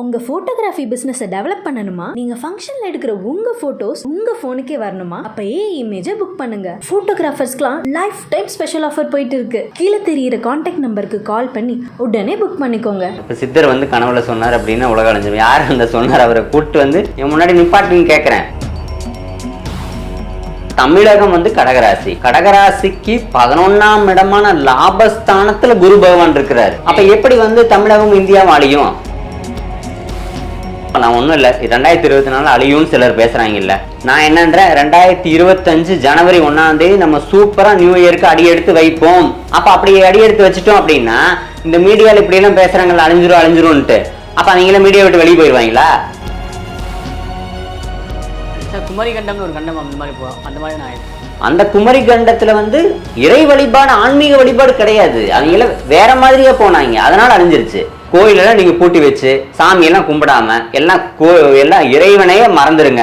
உங்கள் ஃபோட்டோகிராஃபி பிஸ்னஸை டெவலப் பண்ணணுமா? நீங்கள் ஃபங்க்ஷனில் எடுக்கிற உங்கள் ஃபோட்டோஸ் உங்கள் ஃபோனுக்கே வரணுமா? அப்போ ஏ இமேஜை புக் பண்ணுங்க. ஃபோட்டோகிராஃபர்ஸ்க்குலாம் லைஃப் டைம் ஸ்பெஷல் ஆஃபர் போயிட்டு இருக்கு. கீழே தெரியிற காண்டாக்ட் நம்பருக்கு கால் பண்ணி உடனே புக் பண்ணிக்கோங்க. இப்போ சித்தர் வந்து கனவுல சொன்னார் அப்படின்னா உலக அழிஞ்சு யார் அந்த சொன்னார்? அவரை கூப்பிட்டு வந்து என் முன்னாடி நிப்பாட்டுன்னு கேட்குறேன் தமிழகம் வந்து கடகராசி. கடகராசிக்கு பதினொன்னாம் இடமான லாபஸ்தானத்துல குரு பகவான் இருக்கிறார். அப்ப எப்படி வந்து தமிழகம் இந்தியாவும் அழியும்? நான் ஒன்றும் இல்லை. ரெண்டாயிரத்தி இருபத்தி நாலு அழியும்னு சிலர் பேசுறாங்கல்ல. நான் என்னன்றேன் ரெண்டாயிரத்தி இருபத்தஞ்சு ஜனவரி ஒன்னாம் தேதி நம்ம சூப்பரா நியூ இயருக்கு அடி எடுத்து வைப்போம். அப்ப அப்படி அடி எடுத்து வச்சுட்டோம் அப்படின்னா இந்த மீடியால இப்படி எல்லாம் பேசுறாங்கல்ல அழிஞ்சிரும் அழிஞ்சிரும்ன்ட்டு. அப்ப அவங்கள மீடியா விட்டு வெளியே போயிடுவாங்களா குமரி கண்டம்னு ஒரு கண்டம் அந்த மாதிரி போ அந்த மாதிரி நான் அந்த குமரி கண்டத்துல வந்து இறை வழிபாடு ஆன்மீக வழிபாடு கிடையாது. அவங்கள வேற மாதிரியே போனாங்க. அதனால அழிஞ்சிருச்சு. கோயிலெல்லாம் நீங்க பூட்டி வச்சு சாமியெல்லாம் கும்பிடாம எல்லாம் கோ எல்லாம் இறைவனையே மறந்துருங்க.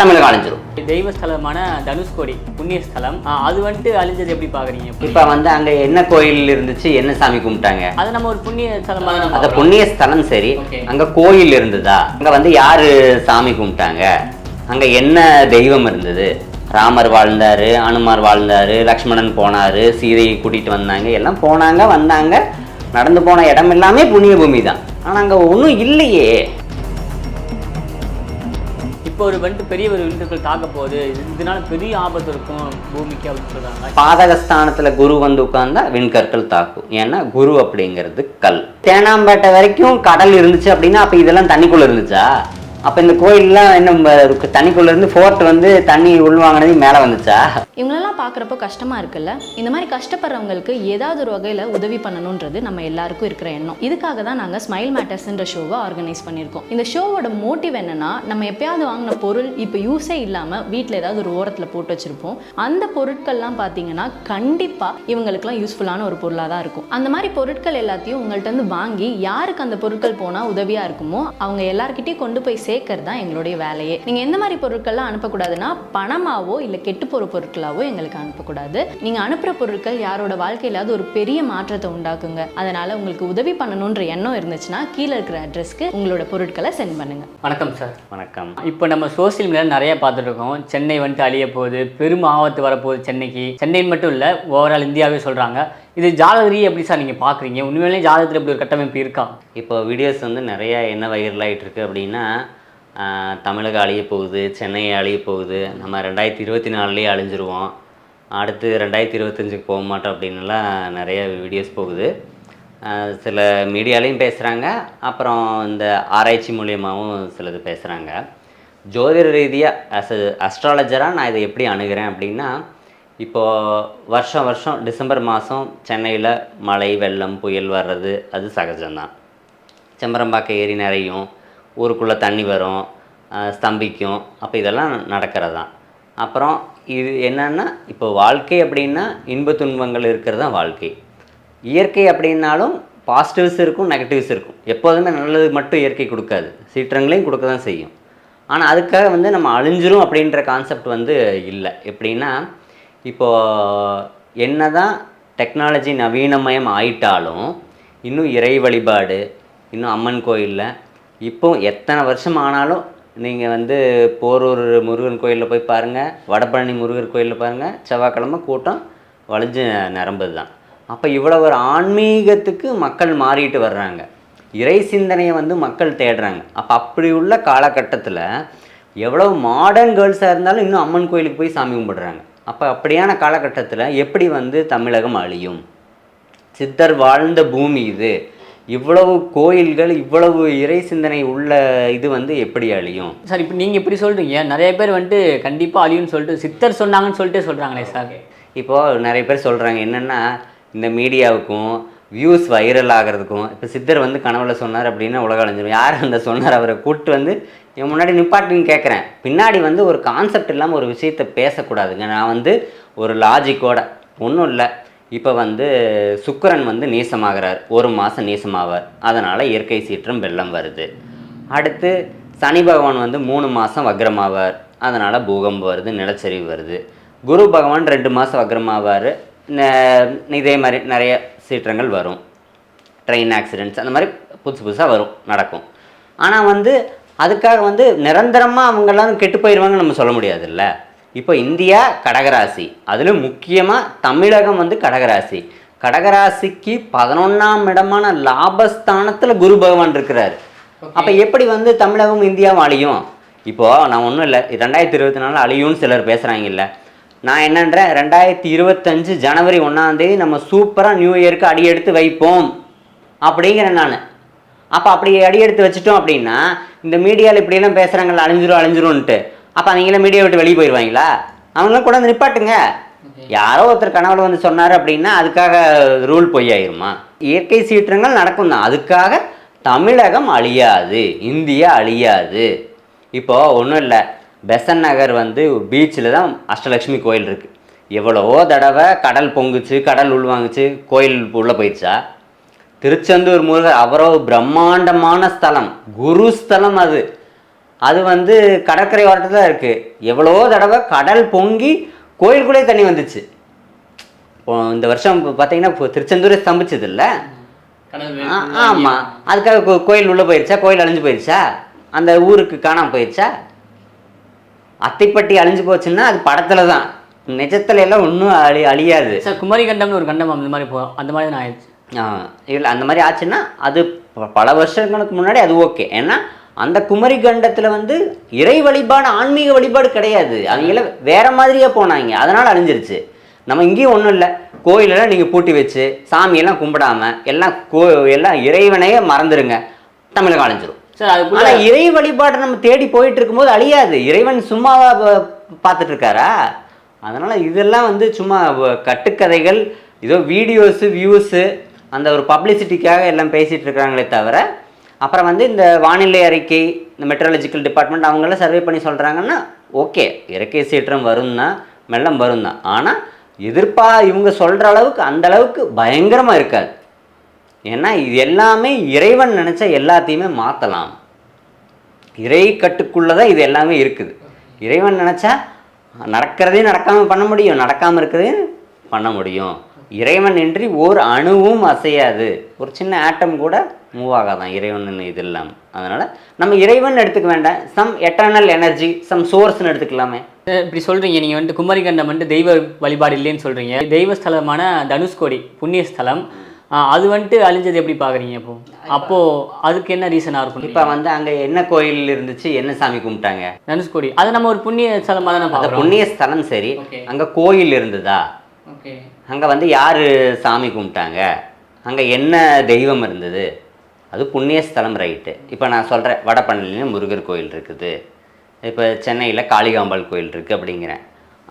தமிழகம் அழிஞ்சிரும் தெய்வ ஸ்தலமான தனுஷ்கோடி புண்ணிய ஸ்தலம். அது வந்துட்டு அழிஞ்சது எப்படி பாக்குறீங்க? இப்ப வந்து அங்க என்ன கோயில் இருந்துச்சு என்ன சாமி கும்பிட்டாங்க? அது நம்ம ஒரு புண்ணிய ஸ்தலமா அந்த. புண்ணிய ஸ்தலம் சரி. அங்க கோயில் இருந்ததா? அங்க வந்து யாரு சாமி கும்பிட்டாங்க? அங்க என்ன தெய்வம் இருந்தது? ராமர் வாழ்ந்தாரு அனுமார் வாழ்ந்தாரு லக்ஷ்மணன் போனாரு சீதையை கூட்டிட்டு வந்தாங்க எல்லாம் போனாங்க வந்தாங்க. நடந்து போன இடம் எல்லாமே புண்ணிய பூமி தான். ஆனா அங்க ஒண்ணும் இல்லையே. இப்போ ஒரு வந்துட்டு பெரிய ஒரு விருந்துகள் தாக்க போகுது. இது- இதனால பெரிய ஆபத்து இருக்கும் பூமிக்கு அப்படின்னு சொல்றாங்க. பாதகஸ்தானத்துல குரு வந்து உட்கார்ந்தா விண்கற்கள் தாக்கும். ஏன்னா குரு அப்படிங்கிறது கல். தேனாம்பேட்டை வரைக்கும் கடல் இருந்துச்சு அப்படின்னா அப்ப இதெல்லாம் தண்ணிக்குள்ள இருந்துச்சா? அப்ப இந்த கோயில்லாம் என்ன ம- இருந்து ஃபோர்ட் வந்து தண்ணி உள்வாங்கினது மேல வந்துச்சா? இவங்களெல்லாம் பார்க்குறப்போ கஷ்டமாக இருக்குல்ல. இந்த மாதிரி கஷ்டப்படுறவங்களுக்கு ஏதாவது ஒரு வகையில் உதவி பண்ணணுன்றது நம்ம எல்லாருக்கும் இருக்கிற எண்ணம். இதுக்காக தான் நாங்கள் ஸ்மைல் மேட்டர்ஸ்ன்ற ஷோவை ஆர்கனைஸ் பண்ணியிருக்கோம். இந்த ஷோவோட மோட்டிவ் என்னன்னா நம்ம எப்பயாவது வாங்கின பொருள் இப்போ யூஸே இல்லாமல் வீட்டில் ஏதாவது ஒரு ஓரத்தில் போட்டு வச்சுருப்போம். அந்த பொருட்கள்லாம் பார்த்தீங்கன்னா கண்டிப்பாக இவங்களுக்குலாம் யூஸ்ஃபுல்லான ஒரு பொருளாக தான் இருக்கும். அந்த மாதிரி பொருட்கள் எல்லாத்தையும் உங்கள்ட்ட இருந்து வாங்கி யாருக்கு அந்த பொருட்கள் போனால் உதவியாக இருக்குமோ அவங்க எல்லார்கிட்டயும் கொண்டு போய் சே சேர்க்கறது தான் எங்களுடைய வேலையே. நீங்கள் எந்த மாதிரி பொருட்கள்லாம் அனுப்பக்கூடாதுன்னா பணமாவோ இல்லை கெட்டு போகிற பொருட்களாவோ எங்களுக்கு அனுப்பக்கூடாது. நீங்கள் அனுப்புகிற பொருட்கள் யாரோட வாழ்க்கையிலாவது ஒரு பெரிய மாற்றத்தை உண்டாக்குங்க. அதனால் உங்களுக்கு உதவி பண்ணணுன்ற எண்ணம் இருந்துச்சுன்னா கீழே இருக்கிற அட்ரஸ்க்கு உங்களோட பொருட்களை சென்ட் பண்ணுங்கள் வணக்கம் சார். வணக்கம். இப்போ நம்ம சோஷியல் மீடியா நிறைய பார்த்துட்டு இருக்கோம் சென்னை வந்துட்டு அழிய போகுது. பெரும் ஆபத்து வரப்போகுது சென்னைக்கு. சென்னை மட்டும் இல்லை ஓவரால் இந்தியாவே சொல்கிறாங்க இது ஜாதகரி எப்படி சார் நீங்கள் பார்க்குறீங்க? உண்மையிலேயே ஜாதகத்தில் இப்படி ஒரு கட்டமைப்பு இருக்கா? இப்போ வீடியோஸ் வந்து நிறைய என்ன வைரல் ஆயிட்டு இருக்கு அப்படின்னா தமிழகம் அழிய போகுது சென்னை அழிய போகுது. நம்ம ரெண்டாயிரத்தி இருபத்தி நாலுலேயே அழிஞ்சிருவோம். அடுத்து ரெண்டாயிரத்தி இருபத்தஞ்சுக்கு போக மாட்டோம் அப்படின்னுலாம் நிறைய வீடியோஸ் போகுது. சில மீடியாலையும் பேசுகிறாங்க அப்புறம் இந்த ஆராய்ச்சி மூலியமாகவும் சிலது பேசுகிறாங்க ஜோதிட ரீதியாக அஸ் அஸ்ட்ராலஜராக நான் இதை எப்படி அணுகிறேன் அப்படின்னா இப்போது வருஷம் வருஷம் டிசம்பர் மாதம் சென்னையில் மழை வெள்ளம் புயல் வர்றது அது சகஜம்தான். செம்பரம்பாக்க ஏரி நிறையும். ஊருக்குள்ளே தண்ணி வரும் ஸ்தம்பிக்கும். அப்போ இதெல்லாம் நடக்கிறது? தான் அப்புறம் இது என்னென்னா இப்போ வாழ்க்கை அப்படின்னா இன்ப துன்பங்கள் இருக்கிறது தான் வாழ்க்கை. இயற்கை அப்படின்னாலும் பாசிட்டிவ்ஸ் இருக்கும் நெகட்டிவ்ஸ் இருக்கும். எப்போதுமே நல்லது மட்டும் இயற்கை கொடுக்காது. சீற்றங்களையும் கொடுக்க தான் செய்யும். ஆனால் அதுக்காக வந்து நம்ம அழிஞ்சிரும் அப்படின்ற கான்செப்ட் வந்து இல்லை. எப்படின்னா இப்போது என்னதான் டெக்னாலஜி நவீனமயம் ஆயிட்டாலும் இன்னும் இறை வழிபாடு இன்னும் அம்மன் கோயிலில் இப்போ எத்தனை வருஷம் ஆனாலும் நீங்கள் வந்து போரூர் முருகன் கோயிலில் போய் பாருங்கள் வடபழனி முருகர் கோயிலில் பாருங்கள் செவ்வாய்க்கிழமை கூட்டம் வளைஞ்சு நிரம்புது தான் அப்போ இவ்வளோ ஒரு ஆன்மீகத்துக்கு மக்கள் மாறிட்டு வர்றாங்க. இறை சிந்தனையை வந்து மக்கள் தேடுறாங்க. அப்போ அப்படி உள்ள காலகட்டத்தில் எவ்வளோ மாடர்ன் கேர்ள்ஸாக இருந்தாலும் இன்னும் அம்மன் கோயிலுக்கு போய் சாமி கும்பிடுறாங்க. அப்போ அப்படியான காலகட்டத்தில் எப்படி வந்து தமிழகம் அழியும்? சித்தர் வாழ்ந்த பூமி இது. இவ்வளவு கோயில்கள் இவ்வளவு இறை சிந்தனை உள்ள இது வந்து எப்படி அழியும்? சார் இப்போ நீங்கள் இப்படி சொல்கிறீங்க நிறைய பேர் வந்துட்டு கண்டிப்பாக அழியும்னு சொல்லிட்டு சித்தர் சொன்னாங்கன்னு சொல்லிட்டு சொல்கிறாங்களே சார். இப்போது நிறைய பேர் சொல்கிறாங்க என்னென்னா இந்த மீடியாவுக்கும் வியூஸ் வைரல் ஆகிறதுக்கும் இப்போ சித்தர் வந்து கனவுல சொன்னார் அப்படின்னா உலகம் அழிஞ்சிடும் யார் அந்த சொன்னார்? அவரை கூப்பிட்டு வந்து என் முன்னாடி நிப்பாட்டுன்னு கேட்குறேன். பின்னாடி வந்து ஒரு கான்செப்ட் இல்லாமல் ஒரு விஷயத்தை பேசக்கூடாதுங்க. நான் வந்து ஒரு லாஜிக்கோட ஒன்றும் இல்லை. இப்போ வந்து சுக்கரன் வந்து நீசமாகிறார். ஒரு மாதம் நீசமாவார். அதனால் இயற்கை சீற்றம் வெள்ளம் வருது. அடுத்து சனி பகவான் வந்து மூணு மாதம் வக்ரமாவார். அதனால் பூகம்பம் வருது நிலச்சரிவு வருது. குரு பகவான் ரெண்டு மாதம் வக்ரமாவார். இதே மாதிரி நிறைய சீற்றங்கள் வரும். ட்ரெயின் ஆக்சிடென்ட்ஸ் அந்த மாதிரி புதுசு புதுசாக வரும் நடக்கும். ஆனால் வந்து அதுக்காக வந்து நிரந்தரமாக அவங்கெல்லாம் கெட்டு போயிடுவாங்கன்னு நம்ம சொல்ல முடியாதுல்ல? இப்போ இந்தியா கடகராசி. அதில் முக்கியமாக தமிழகம் வந்து கடகராசி. கடகராசிக்கு பதினொன்றாம் இடமான லாபஸ்தானத்தில் குரு பகவான் இருக்கிறார். அப்போ எப்படி வந்து தமிழகம் இந்தியாவும் அழியும்? இப்போது நான் ஒன்றும் இல்லை. ரெண்டாயிரத்தி இருபத்தி நாலு அழியும்னு சிலர் பேசுகிறாங்கல்ல நான் என்னன்றேன் ரெண்டாயிரத்தி இருபத்தஞ்சு ஜனவரி ஒன்றாந்தேதி நம்ம சூப்பராக நியூ இயருக்கு அடி எடுத்து வைப்போம். அப்படிங்கிறேன் நான். அப்போ அப்படி அடி எடுத்து வச்சிட்டோம் அப்படின்னா இந்த மீடியாவில் இப்படியெல்லாம் பேசுகிறாங்கல்ல அழிஞ்சிரும் அழிஞ்சிரும்ன்ட்டு. அப்போ அவங்களாம் மீடியா விட்டு வெளியே போயிடுவாங்களா அவங்களாம் கூட வந்து நிப்பாட்டுங்க. யாரோ ஒருத்தர் கனவுல வந்து சொன்னார் அப்படின்னா அதுக்காக ரூல் பொய்யாயிருமா? இயற்கை சீற்றங்கள் நடக்கும் தான். அதுக்காக தமிழகம் அழியாது இந்தியா அழியாது. இப்போ ஒன்றும் இல்லை. பெசன் நகர் வந்து பீச்சில் தான் அஷ்டலட்சுமி கோயில் இருக்குது எவ்வளவோ தடவை கடல் பொங்குச்சு கடல் உள்வாங்குச்சு கோயில் உள்ளே போயிடுச்சா? திருச்செந்தூர் முருகர் அவரோ பிரம்மாண்டமான ஸ்தலம் குரு ஸ்தலம் அது. அது வந்து கடற்கரை ஓரத்தில் தான் இருக்குது எவ்வளோ தடவை கடல் பொங்கி கோயிலுக்குள்ளே தண்ணி வந்துச்சு. இப்போ இந்த வருஷம் பார்த்தீங்கன்னா திருச்செந்தூரே ஸ்தம்பிச்சது இல்லை ஆமாம் அதுக்காக கோயில் உள்ளே போயிடுச்சா கோயில் அழிஞ்சு போயிடுச்சா அந்த ஊருக்கு காணாம போயிடுச்சா அத்தைப்பட்டி அழிஞ்சு போச்சுன்னா அது படத்தில் தான். நிஜத்துல எல்லாம் ஒன்றும் அழி அழியாது. சார் குமரி கண்டம்னு ஒரு கண்டம் அந்த மாதிரி போ அந்த மாதிரி தான் ஆயிடுச்சு. இல்லை அந்த மாதிரி ஆச்சுன்னா அது பல வருஷங்களுக்கு முன்னாடி அது ஓகே. ஏன்னா அந்த குமரி கண்டத்தில் வந்து இறை வழிபாடு ஆன்மீக வழிபாடு கிடையாது. அவங்கள வேற மாதிரியே போனாங்க. அதனால் அழிஞ்சிருச்சு. நம்ம இங்கேயும் ஒன்றும் இல்லை. கோயிலெல்லாம் நீங்கள் பூட்டி வச்சு சாமியெல்லாம் கும்பிடாம எல்லாம் கோ எல்லாம் இறைவனையே மறந்துடுங்க தமிழகம் அழிஞ்சிரும். சார் அதுக்குள்ள ஆனால் இறை வழிபாட்டை நம்ம தேடி போயிட்டு இருக்கும்போது அழியாது. இறைவன் சும்மாவா பார்த்துட்டு இருக்காரா அதனால இதெல்லாம் வந்து சும்மா கட்டுக்கதைகள் ஏதோ வீடியோஸு வியூஸு அந்த ஒரு பப்ளிசிட்டிக்காக எல்லாம் பேசிட்டு இருக்காங்களே தவிர அப்புறம் வந்து இந்த வானிலை அறிக்கை இந்த மெட்ரலஜிக்கல் டிபார்ட்மெண்ட் அவங்களாம் சர்வே பண்ணி சொல்கிறாங்கன்னா ஓகே இயற்கை சீற்றம் வரும் தான் வெள்ளம் வரும் தான் ஆனால் எதிர்ப்பா இவங்க சொல்கிற அளவுக்கு அந்த அளவுக்கு பயங்கரமாக இருக்காது. ஏன்னா இது எல்லாமே இறைவன் நினச்சா எல்லாத்தையுமே மாற்றலாம் இறை கட்டுக்குள்ளே தான் இது எல்லாமே இருக்குது. இறைவன் நினச்சா நடக்கிறதையும் நடக்காமல் பண்ண முடியும் நடக்காமல் இருக்கிறதையும் பண்ண முடியும். இறைவன் இன்றி ஒரு அணுவும் அசையாது. ஒரு சின்ன ஆட்டம் கூட மூவ் ஆகாதான் இறைவன் இது இல்லாமல் அதனால் நம்ம இறைவன் எடுத்துக்க வேண்டாம். சம் எட்டர்னல் எனர்ஜி சம் சோர்ஸ்னு எடுத்துக்கலாமே. இப்படி சொல்றீங்க. நீங்க வந்துட்டு குமரி கண்டம் வந்துட்டு தெய்வ வழிபாடு இல்லைன்னு சொல்றீங்க. தெய்வ ஸ்தலமான தனுஷ்கோடி புண்ணிய ஸ்தலம் அது வந்துட்டு அழிஞ்சது எப்படி பாக்குறீங்க அப்போ அப்போ அதுக்கு என்ன ரீசனா இருக்கும்? இப்போ வந்து அங்கே என்ன கோயில் இருந்துச்சு என்ன சாமி கும்பிட்டாங்க? தனுஷ்கோடி. அது நம்ம ஒரு புண்ணிய ஸ்தலமா தானே பார்க்குறோம். புண்ணிய ஸ்தலம் சரி. அங்கே கோயில் இருந்ததா? அங்கே வந்து யார் சாமி கும்பிட்டாங்க? அங்கே என்ன தெய்வம் இருந்தது? அது புண்ணிய ஸ்தலம் ரைட்டு இப்போ நான் சொல்கிறேன் வடபழனியில் முருகர் கோயில் இருக்குது. இப்போ சென்னையில் காளிகாம்பாள் கோயில் இருக்குது அப்படிங்கிறேன்.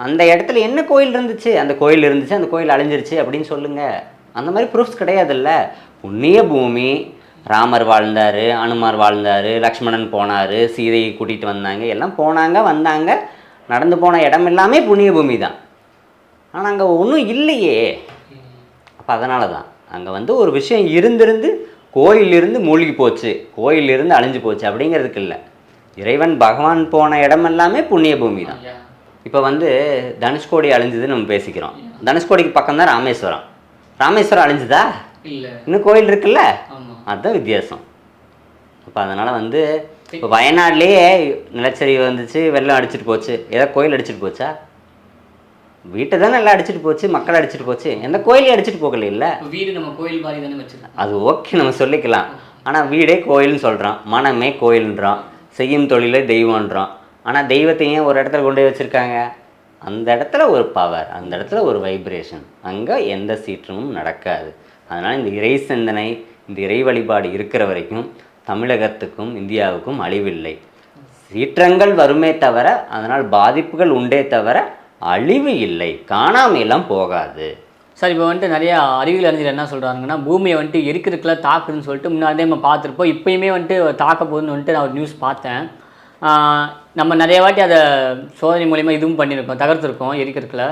அந்த இடத்துல என்ன கோயில் இருந்துச்சு? அந்த கோயில் இருந்துச்சு அந்த கோயில் அழிஞ்சிருச்சு அப்படின்னு சொல்லுங்கள் அந்த மாதிரி ப்ரூஃப்ஸ் கிடையாதுல்ல. புண்ணிய பூமி ராமர் வாழ்ந்தார் அனுமார் வாழ்ந்தார் லக்ஷ்மணன் போனார் சீதையை கூட்டிகிட்டு வந்தாங்க எல்லாம் போனாங்க வந்தாங்க நடந்து போன இடம் எல்லாமே புண்ணிய பூமி தான். ஆனால் அங்கே ஒன்றும் இல்லையே. அப்போ அதனால தான் அங்கே வந்து ஒரு விஷயம் இருந்திருந்து கோயில் இருந்து மூழ்கி போச்சு கோயில் இருந்து அழிஞ்சு போச்சு அப்படிங்கிறதுக்கு இல்லை. இறைவன் பகவான் போன இடம் எல்லாமே புண்ணிய பூமி தான் இப்போ வந்து தனுஷ்கோடி அழிஞ்சதுன்னு நம்ம பேசிக்கிறோம். தனுஷ்கோடிக்கு பக்கம் தான் ராமேஸ்வரம். ராமேஸ்வரம் அழிஞ்சுதா? இன்னும் கோயில் இருக்குல்ல? அதுதான் வித்தியாசம். அப்போ அதனால் வந்து இப்போ வயநாடுலேயே நிலச்சரிவு வந்துச்சு வெள்ளம் அடிச்சிட்டு போச்சு. ஏதோ கோயில் அடிச்சிட்டு போச்சா? வீட்டை தானே எல்லாம் அடிச்சிட்டு போச்சு மக்கள் அடிச்சிட்டு போச்சு. எந்த கோயிலையும் அடிச்சிட்டு போகல இல்லை. வீடு நம்ம கோயில் மாதிரி தானே வச்சிருக்கோம். அது ஓகே நம்ம சொல்லிக்கலாம். ஆனால் வீடே கோயில்னு சொல்கிறோம் மனமே கோயில்ன்றோம் செய்யும் தொழிலே தெய்வம்ன்றோம் ஆனால் தெய்வத்தை ஏன் ஒரு இடத்துல கொண்டு போய் வச்சுருக்காங்க? அந்த இடத்துல ஒரு பவர் அந்த இடத்துல ஒரு வைப்ரேஷன் அங்கே எந்த சீற்றமும் நடக்காது. அதனால் இந்த இறை சிந்தனை இந்த இறை வழிபாடு இருக்கிற வரைக்கும் தமிழகத்துக்கும் இந்தியாவுக்கும் அழிவில்லை. சீற்றங்கள் வருமே தவிர அதனால் பாதிப்புகள் உண்டே தவிர அழிவு இல்லை காணாமையெல்லாம் போகாது. சார் இப்போ வந்துட்டு நிறைய அறிவியல் அறிஞர் என்ன சொல்கிறாங்கன்னா பூமியை வந்துட்டு எரிக்கிறதுக்குள்ள தாக்குதுன்னு சொல்லிட்டு முன்னாடியே நம்ம பார்த்துருப்போம். இப்போயுமே வந்துட்டு தாக்க போகுதுன்னு வந்துட்டு நான் ஒரு நியூஸ் பார்த்தேன். நம்ம நிறைய வாட்டி அதை சோதனை மூலிமா இதுவும் பண்ணியிருக்கோம் தகர்த்துருக்கோம் எரிக்கிறதுக்குள்ள.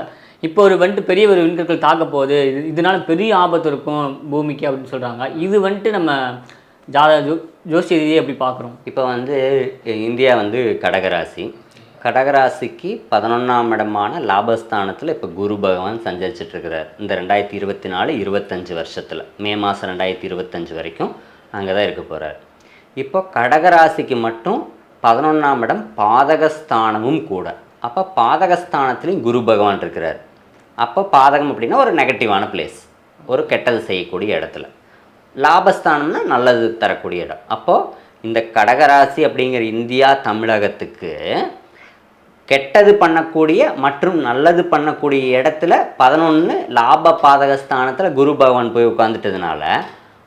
இப்போ ஒரு வந்துட்டு பெரிய ஒரு விண்கற்கள் தாக்க போகுது. இது இதனால பெரிய ஆபத்து இருக்கும் பூமிக்கு அப்படின்னு சொல்கிறாங்க இது வந்துட்டு நம்ம ஜாத ஜோ ஜோசிய ரீதியை எப்படி பார்க்குறோம்? இப்போ வந்து இந்தியா வந்து கடகராசி. கடகராசிக்கு பதினொன்றாம் இடமான லாபஸ்தானத்தில் இப்போ குரு பகவான் சஞ்சரிச்சிட்டு இருக்கிறார் இந்த ரெண்டாயிரத்தி இருபத்தி நாலு இருபத்தஞ்சு வருஷத்தில். மே மாதம் ரெண்டாயிரத்தி இருபத்தஞ்சு வரைக்கும் அங்கே தான் இருக்க போகிறார் இப்போ கடகராசிக்கு மட்டும் பதினொன்றாம் இடம் பாதகஸ்தானமும் கூட. அப்போ பாதகஸ்தானத்துலேயும் குரு பகவான் இருக்கிறார். அப்போ பாதகம் அப்படின்னா ஒரு நெகட்டிவான பிளேஸ் ஒரு கெட்டது செய்யக்கூடிய இடத்துல. லாபஸ்தானம்னா நல்லது தரக்கூடிய இடம். அப்போது இந்த கடகராசி அப்படிங்கிற இந்தியா தமிழகத்துக்கு கெட்டது பண்ணக்கூடிய மற்றும் நல்லது பண்ணக்கூடிய இடத்துல பதினொன்று லாப பாதகஸ்தானத்தில் குரு பகவான் போய் உட்காந்துட்டதுனால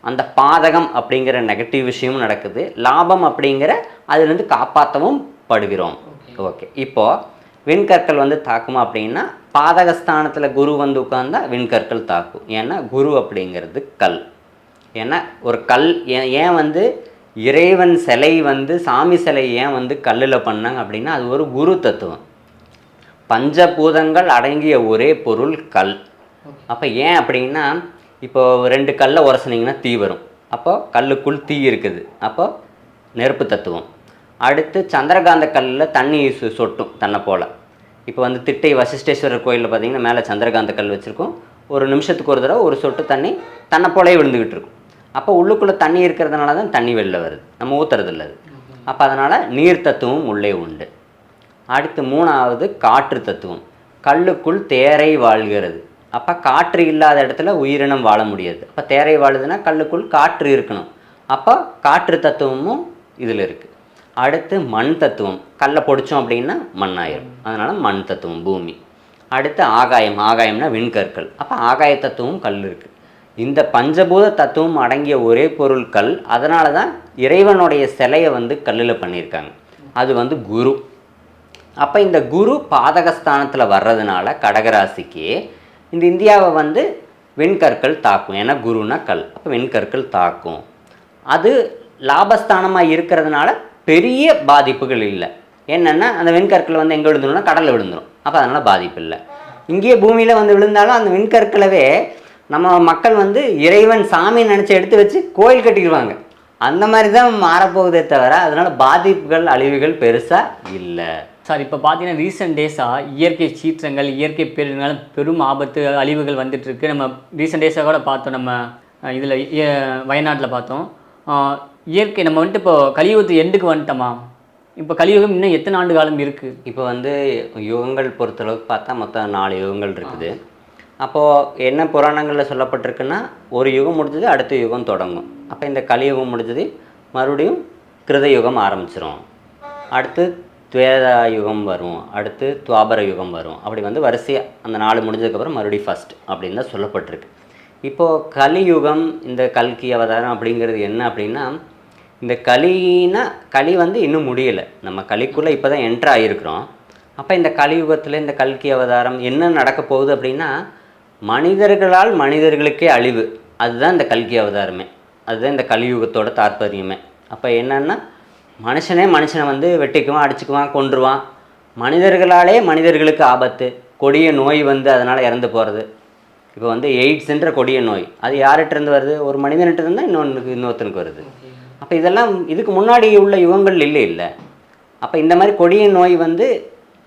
அந்த பாதகம் அப்படிங்கிற நெகட்டிவ் விஷயமும் நடக்குது. லாபம் அப்படிங்கிற அதுலேருந்து காப்பாற்றவும் படுகிறோம். ஓகே இப்போது விண்கற்கள் வந்து தாக்குமா அப்படின்னா பாதகஸ்தானத்தில் குரு வந்து உட்காந்தா விண்கற்கள் தாக்கும். ஏன்னா குரு அப்படிங்கிறது கல். ஏன்னா ஒரு கல் ஏன் ஏன் வந்து இறைவன் சிலை வந்து சாமி சிலை ஏன் வந்து கல்லில் பண்ணாங்க அப்படின்னா அது ஒரு குரு தத்துவம். பஞ்சபூதங்கள் அடங்கிய ஒரே பொருள் கல். அப்போ ஏன் அப்படின்னா இப்போ ரெண்டு கல்லை உரசுனீங்கன்னா தீ வரும். அப்போ கல்லுக்குள் தீ இருக்குது. அப்போ நெருப்பு தத்துவம். அடுத்து சந்திரகாந்த கல்லில் தண்ணி சு- சொட்டும் தன்னை போல். இப்போ வந்து திட்டை வசிஷ்டேஸ்வரர் கோயிலில் பார்த்தீங்கன்னா மேலே சந்திரகாந்த கல் வச்சுருக்கோம். ஒரு நிமிஷத்துக்கு ஒரு தடவை ஒரு சொட்டு தண்ணி தன்னை போலே விழுந்துக்கிட்டு இருக்கும். அப்போ உள்ளுக்குள்ளே தண்ணி இருக்கிறதுனால தான் தண்ணி வெளில வருது. நம்ம ஊற்றுறது இல்லை அது. அப்போ அதனால் நீர் தத்துவம் உள்ளே உண்டு. அடுத்து மூணாவது காற்று தத்துவம். கல்லுக்குள் தேரை வாழ்கிறது. அப்போ காற்று இல்லாத இடத்துல உயிரினம் வாழ முடியாது. அப்போ தேரை வாழுதுன்னா கல்லுக்குள் காற்று இருக்கணும். அப்போ காற்று தத்துவமும் இதில் இருக்குது அடுத்து மண் தத்துவம். கல்லை பொடிச்சோம் அப்படின்னா மண்ணாயிரும். அதனால் மண் தத்துவம் பூமி. அடுத்து ஆகாயம். ஆகாயம்னா விண்கற்கள். அப்போ ஆகாய தத்துவம் கல் இருக்குது இந்த பஞ்சபூத தத்துவம் அடங்கிய ஒரே பொருள் கல் அதனால தான் இறைவனுடைய சிலையை வந்து கல்லில் பண்ணியிருக்காங்க. அது வந்து குரு. அப்போ இந்த குரு பாதகஸ்தானத்தில் வர்றதுனால கடகராசிக்கு இந்த இந்தியாவை வந்து வெண்கற்கள் தாக்கும். ஏன்னா குருனா கல். அப்போ வெண்கற்கள் தாக்கும். அது லாபஸ்தானமாக இருக்கிறதுனால பெரிய பாதிப்புகள் இல்லை. என்னென்னா அந்த வெண்கற்கள் வந்து எங்கே விழுந்துரும்னா கடலில் விழுந்துடும் அப்போ அதனால் பாதிப்பு இல்லை. இங்கேயே பூமியில் வந்து விழுந்தாலும் அந்த வெண்கற்களவே நம்ம மக்கள் வந்து இறைவன் சாமி நினச்சி எடுத்து வச்சு கோயில் கட்டிடுவாங்க. அந்த மாதிரி தான் மாறப்போகுதே தவிர அதனால் பாதிப்புகள் அழிவுகள் பெருசாக இல்லை. சார் இப்போ பார்த்தீங்கன்னா ரீசெண்ட் டேஸாக இயற்கை சீற்றங்கள் இயற்கை பேரிடர்கள் பெரும் ஆபத்து அழிவுகள் வந்துட்டு இருக்கு. நம்ம ரீசெண்ட் டேஸாக கூட பார்த்தோம். நம்ம இதில் வயநாட்டில் பார்த்தோம். இயற்கை நம்ம வந்துட்டு இப்போ கலியுகத்து எண்டுக்கு வந்துட்டோமா? இப்போ கலியுகம் இன்னும் எத்தனை ஆண்டு காலம் இருக்குது இப்போ வந்து யுகங்கள் பொறுத்தளவுக்கு பார்த்தா மொத்தம் நாலு யுகங்கள் இருக்குது. அப்போது என்ன புராணங்களில் சொல்லப்பட்டிருக்குன்னா ஒரு யுகம் முடிஞ்சது அடுத்த யுகம் தொடங்கும். அப்போ இந்த கலியுகம் முடிஞ்சது மறுபடியும் கிருத யுகம் ஆரம்பிச்சிரும். அடுத்து துவேதா யுகம் வரும் அடுத்து துவாபர யுகம் வரும். அப்படி வந்து வரிசையாக அந்த நாள் முடிஞ்சதுக்கப்புறம் மறுபடியும் ஃபஸ்ட் அப்படின்னு தான் சொல்லப்பட்டிருக்கு. இப்போது கலியுகம் இந்த கல்கி அவதாரம் அப்படிங்கிறது என்ன அப்படின்னா இந்த கலினா களி வந்து இன்னும் முடியலை. நம்ம களிக்குள்ளே இப்போ தான் என்ட்ரு ஆகிருக்கிறோம் அப்போ இந்த கலியுகத்தில் இந்த கல்கி அவதாரம் என்ன நடக்க போகுது அப்படின்னா மனிதர்களால் மனிதர்களுக்கே அழிவு. அதுதான் இந்த கல்கி அவதாரமே. அதுதான் இந்த கலியுகத்தோட தாற்பயமே. அப்போ என்னன்னா மனுஷனே மனுஷனை வந்து வெட்டிக்குவான் அடிச்சுக்குவான் கொன்றுவான். மனிதர்களாலே மனிதர்களுக்கு ஆபத்து. கொடிய நோய் வந்து அதனால் இறந்து போகிறது இப்போ வந்து எய்ட்ஸ்ன்ற கொடிய நோய். அது யார்கிட்டருந்து வருது? ஒரு மனிதன்கிட்ட இருந்தால் இன்னொன்றுக்கு இன்னொருத்தனுக்கு வருது. அப்போ இதெல்லாம் இதுக்கு முன்னாடி உள்ள யுகங்கள் இல்லை இல்லை. அப்போ இந்த மாதிரி கொடிய நோய் வந்து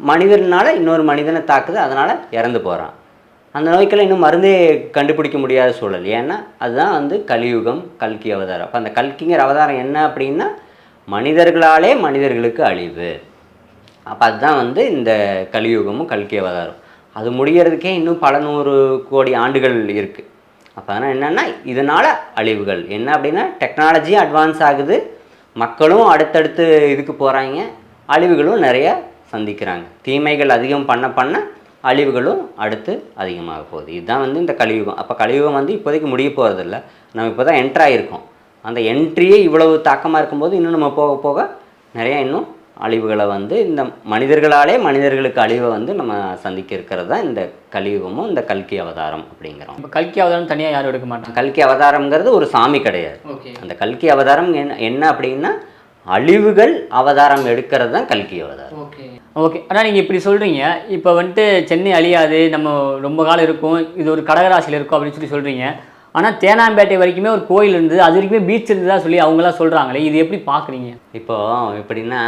மனிதனால் இன்னொரு மனிதனை தாக்குது அதனால் இறந்து போகிறான் அந்த நோய்க்கெல்லாம் இன்னும் மருந்தே கண்டுபிடிக்க முடியாத சூழல். ஏன்னா அதுதான் வந்து கலியுகம் கல்கி அவதாரம். அப்போ அந்த கல்கிங்கிற அவதாரம் என்ன அப்படின்னா மனிதர்களாலே மனிதர்களுக்கு அழிவு. அப்போ அதுதான் வந்து இந்த கலியுகமும் கல்கி அவதாரம். அது முடிகிறதுக்கே இன்னும் பல நூறு கோடி ஆண்டுகள் இருக்குது அப்போ அதனால் என்னென்னா இதனால் அழிவுகள். என்ன அப்படின்னா டெக்னாலஜியும் அட்வான்ஸ் ஆகுது. மக்களும் அடுத்தடுத்து இதுக்கு போகிறாங்க அழிவுகளும் நிறைய சந்திக்கிறாங்க. தீமைகள் அதிகம் பண்ண பண்ண அழிவுகளும் அடுத்து அதிகமாக போகுது. இதுதான் வந்து இந்த கலியுகம். அப்போ கலியுகம் வந்து இப்போதைக்கு முடிய போகிறதில்ல நம்ம இப்போ தான் என்ட்ரு ஆகிருக்கோம் அந்த என்ட்ரியே இவ்வளவு தாக்கமாக இருக்கும்போது இன்னும் நம்ம போக போக நிறைய இன்னும் அழிவுகளை வந்து இந்த மனிதர்களாலே மனிதர்களுக்கு அழிவை வந்து நம்ம சந்திக்க இருக்கிறது தான் இந்த கலியுகமும் இந்த கல்கி அவதாரம் அப்படிங்கிறோம். இப்போ கல்கி அவதாரம் தனியாக யாரும் எடுக்க மாட்டாங்க? கல்கி அவதாரம்ங்கிறது ஒரு சாமி கிடையாது. அந்த கல்கி அவதாரம் என்ன என்ன அப்படின்னா அழிவுகள் அவதாரம் எடுக்கிறது தான் கல்கி அவதாரம். ஓகே. ஓகே. ஆனால் நீங்கள் இப்படி சொல்கிறீங்க இப்போ வந்துட்டு சென்னை அழியாது நம்ம ரொம்ப காலம் இருக்கும் இது ஒரு கடகராசியில் இருக்கும் அப்படின்னு சொல்லி சொல்கிறீங்க ஆனால் தேனாம்பேட்டை வரைக்குமே ஒரு கோயில் இருந்தது அது வரைக்குமே பீச் இருந்ததா சொல்லி அவங்களாம் சொல்கிறாங்களே இது எப்படி பார்க்குறீங்க? இப்போ எப்படின்னா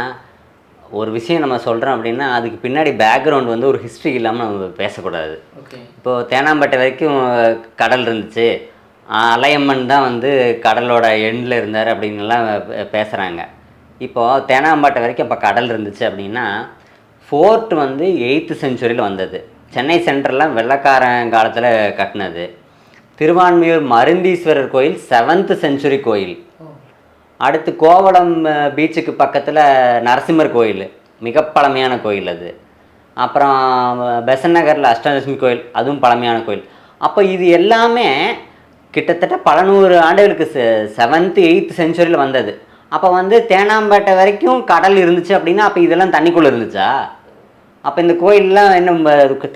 ஒரு விஷயம் நம்ம சொல்கிறோம் அப்படின்னா அதுக்கு பின்னாடி பேக்ரவுண்ட் வந்து ஒரு ஹிஸ்ட்ரி இல்லாமல் நம்ம பேசக்கூடாது. ஓகே. இப்போது தேனாம்பேட்டை வரைக்கும் கடல் இருந்துச்சு. அலையம்மன் தான் வந்து கடலோட எண்டில் இருந்தார் அப்படின்னுலாம் பேசுகிறாங்க இப்போது தேனாம்பாட்டை வரைக்கும் இப்போ கடல் இருந்துச்சு அப்படின்னா ஃபோர்ட் வந்து எயித்து செஞ்சுரியில் வந்தது. சென்னை சென்ட்ரலாம் வெள்ளக்காரன் காலத்தில் கட்டினது. திருவான்மியூர் மருந்தீஸ்வரர் கோயில் செவன்த் செஞ்சுரி கோயில். அடுத்து கோவளம் பீச்சுக்கு பக்கத்தில் நரசிம்மர் கோயில். மிக பழமையான கோயில் அது. அப்புறம் பெசன்ட் நகரில் அஷ்டலட்சுமி கோயில் அதுவும் பழமையான கோயில். அப்போ இது எல்லாமே கிட்டத்தட்ட பல நூறு ஆண்டுகளுக்கு செவன்த்து எயித்து செஞ்சுரியில் வந்தது. அப்போ வந்து தேனாம்பேட்டை வரைக்கும் கடல் இருந்துச்சு அப்படின்னா அப்போ இதெல்லாம் தண்ணிக்குள்ளே இருந்துச்சா? அப்போ இந்த கோயிலெலாம் என்ன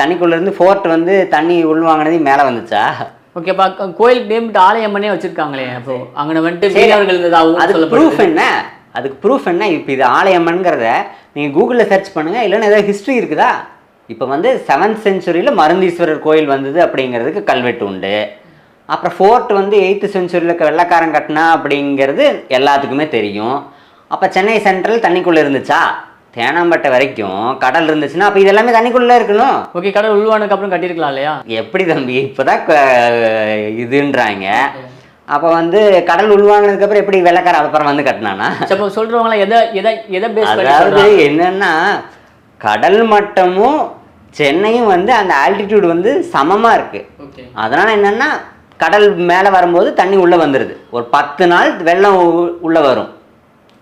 தண்ணிக்குள்ளே இருந்து ஃபோர்ட் வந்து தண்ணி உள்வாங்கினது மேலே வந்துச்சா? ஓகேப்பா கோயிலுக்கு நேமிட்டு ஆலயம்மனே வச்சிருக்காங்களே அப்போ அங்கே வந்துட்டு மீனவர்கள் இருந்ததாகவும் அதுக்கு ப்ரூஃப் என்ன? அதுக்கு ப்ரூஃப் என்ன? இப்போ இது ஆலயம்மன்கிறத நீங்கள் கூகுளில் சர்ச் பண்ணுங்கள் இல்லைன்னா ஏதாவது ஹிஸ்ட்ரி இருக்குதா? இப்போ வந்து செவன்த் செஞ்சுரியில் மருந்தீஸ்வரர் கோயில் வந்தது அப்படிங்கிறதுக்கு கல்வெட்டு உண்டு. அப்புறம் ஃபோர்ட் வந்து எயித்து செஞ்சுரியில் வெள்ளக்காரன் கட்டினா அப்படிங்கிறது எல்லாத்துக்குமே தெரியும். அப்போ சென்னை சென்ட்ரல் தண்ணிக்குள்ளே இருந்துச்சா? தேனாம்பேட்டை வரைக்கும் கடல் இருந்துச்சுன்னா அப்போ இது எல்லாமே தண்ணிக்குள்ளே இருக்கணும். ஓகே கடல் உள்வானதுக்கு அப்புறம் கட்டியிருக்கலாம் இல்லையா? எப்படி தம்பி? இப்போதான் இதுன்றாங்க. அப்போ வந்து கடல் உள்வாங்கினதுக்கு அப்புறம் எப்படி வெள்ளக்கார அப்புறம் வந்து கட்டினானா? சரி, அப்போ சொல்றவங்களாம் எதை எதை எதை அதாவது? என்னன்னா கடல் மட்டமும் சென்னையும் வந்து அந்த ஆல்டிடியூட் வந்து சமமா இருக்கு. ஓகே. அதனால என்னன்னா கடல் மேலே வரும்போது தண்ணி உள்ளே வந்துடுது ஒரு பத்து நாள் வெள்ளம் உள்ள வரும்.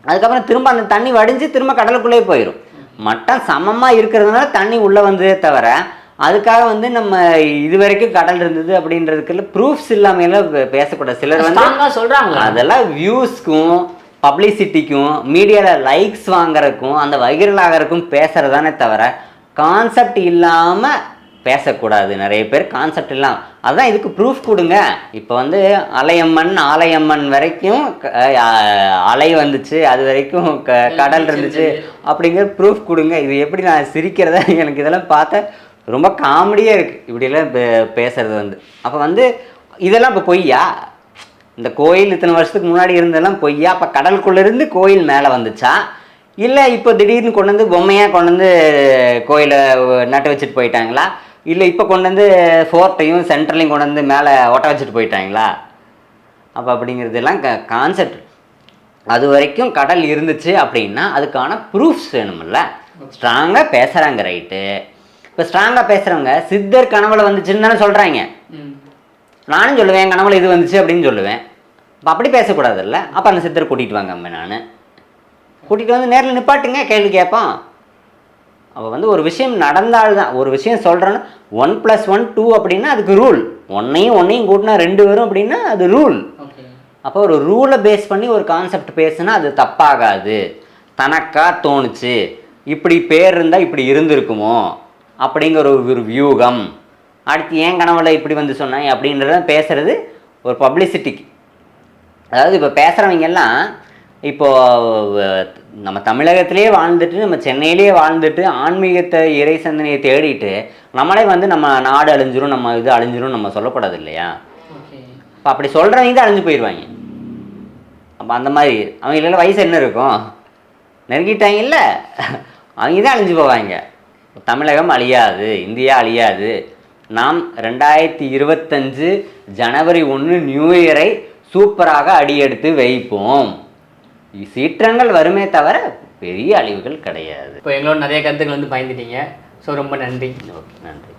அதுக்கப்புறம் திரும்ப அந்த தண்ணி வடிஞ்சு திரும்ப கடலுக்குள்ளே போயிடும் மட்டம் சமமாக இருக்கிறதுனால தண்ணி உள்ளே வந்ததே தவிர அதுக்காக வந்து நம்ம இது வரைக்கும் கடல் இருந்தது அப்படின்றதுக்குள்ள ப்ரூஃப்ஸ் இல்லாமையெல்லாம் பேசக்கூடாது. சிலர் வந்து சொல்றாங்களா? அதெல்லாம் வியூஸ்க்கும் பப்ளிசிட்டிக்கும் மீடியாவில் லைக்ஸ் வாங்குறதுக்கும் அந்த வைரல் ஆகிறதுக்கும் பேசுகிறதானே தவிர கான்செப்ட் இல்லாமல் பேசக்கூடாது. நிறைய பேர் கான்செப்ட் இல்லாமல் அதான் இதுக்கு ப்ரூஃப் கொடுங்க. இப்போ வந்து அலையம்மன் ஆலயம்மன் வரைக்கும் அலை வந்துச்சு. அது வரைக்கும் க கடல் இருந்துச்சு. அப்படிங்கிற ப்ரூஃப் கொடுங்க. இது எப்படி நான் சிரிக்கிறதா எனக்கு இதெல்லாம் பார்த்தா ரொம்ப காமெடியாக இருக்குது இப்படியெல்லாம் பேசுறது வந்து. அப்போ வந்து இதெல்லாம் இப்போ பொய்யா? இந்த கோயில் இத்தனை வருஷத்துக்கு முன்னாடி இருந்ததெல்லாம் பொய்யா? அப்போ கடலுக்குள்ள இருந்து கோயில் மேலே வந்துச்சா? இல்லை இப்போ திடீர்னு கொண்டு வந்து பொம்மையாக கொண்டு வந்து கோயிலை நட்டு வச்சுட்டு போயிட்டாங்களா? இல்லை இப்போ கொண்டு வந்து ஃபோர்ட்டையும் சென்ட்ரலையும் கொண்டு வந்து மேலே ஒட்ட வச்சுட்டு போயிட்டாங்களா? அப்போ அப்படிங்கிறதெல்லாம் க கான்செப்ட் அது வரைக்கும் கடல் இருந்துச்சு அப்படின்னா அதுக்கான ப்ரூஃப்ஸ் வேணும்ல. ஸ்ட்ராங்காக பேசுகிறாங்க ரைட்டு இப்போ ஸ்ட்ராங்காக பேசுகிறவங்க சித்தர் கனவுல வந்துச்சுன்னு தானே சொல்கிறாங்க நானும் சொல்லுவேன் என் கனவுல இது வந்துச்சு அப்படின்னு சொல்லுவேன். அப்போ அப்படி பேசக்கூடாதுல்ல. அப்போ அந்த சித்தரை கூட்டிகிட்டு வாங்க அம்மா நான். கூட்டிகிட்டு வந்து நேரில் நிப்பாட்டுங்க கேள்வி கேட்போம். அப்போ வந்து ஒரு விஷயம் நடந்தால்தான் ஒரு விஷயம் சொல்கிறேன்னா ஒன் ப்ளஸ் ஒன் டூ அப்படின்னா அதுக்கு ரூல் ஒன்னையும் ஒன்னையும் கூட்டினா ரெண்டு வரும் அப்படின்னா அது ரூல் அப்போ ஒரு ரூலை பேஸ் பண்ணி ஒரு கான்செப்ட் பேசுனா அது தப்பாகாது. தனக்கா தோணுச்சு. இப்படி பேர் இருந்தால் இப்படி இருந்திருக்குமோ? அப்படிங்கிற ஒரு ஒரு வியூகம். அடுத்து ஏன் கனவுல இப்படி வந்து சொன்னாங்க அப்படின்றத பேசுறது ஒரு பப்ளிசிட்டிக்கு அதாவது இப்போ பேசுகிறவங்க இப்போ அஹ், நம்ம தமிழகத்திலே வாழ்ந்துட்டு நம்ம சென்னையிலே வாழ்ந்துட்டு ஆன்மீகத்தை இறை சிந்தனையை தேடிட்டு நம்மளே வந்து நம்ம நாடு அழிஞ்சிரும் நம்ம இது அழிஞ்சிரும் நம்ம சொல்லக்கூடாது இல்லையா? அப்போ அப்படி சொல்கிறவங்க தான் அழிஞ்சு போயிடுவாங்க. அப்போ அந்த மாதிரி அவங்களெல்லாம் வயசு என்ன இருக்கும்? நெருங்கிட்டாங்கல்ல அவங்க தான் அழிஞ்சு போவாங்க. தமிழகம் அழியாது இந்தியா அழியாது. நாம் ரெண்டாயிரத்தி இருபத்தஞ்சு ஜனவரி ஒன்று நியூ இயரை சூப்பராக அடியெடுத்து வைப்போம். சீற்றங்கள் வருமே தவிர பெரிய அழிவுகள் கிடையாது. இப்போ எங்களோட நிறைய கருத்துக்கள் வந்து பயந்துட்டீங்க. ஸோ ரொம்ப நன்றி. ஓகே நன்றி.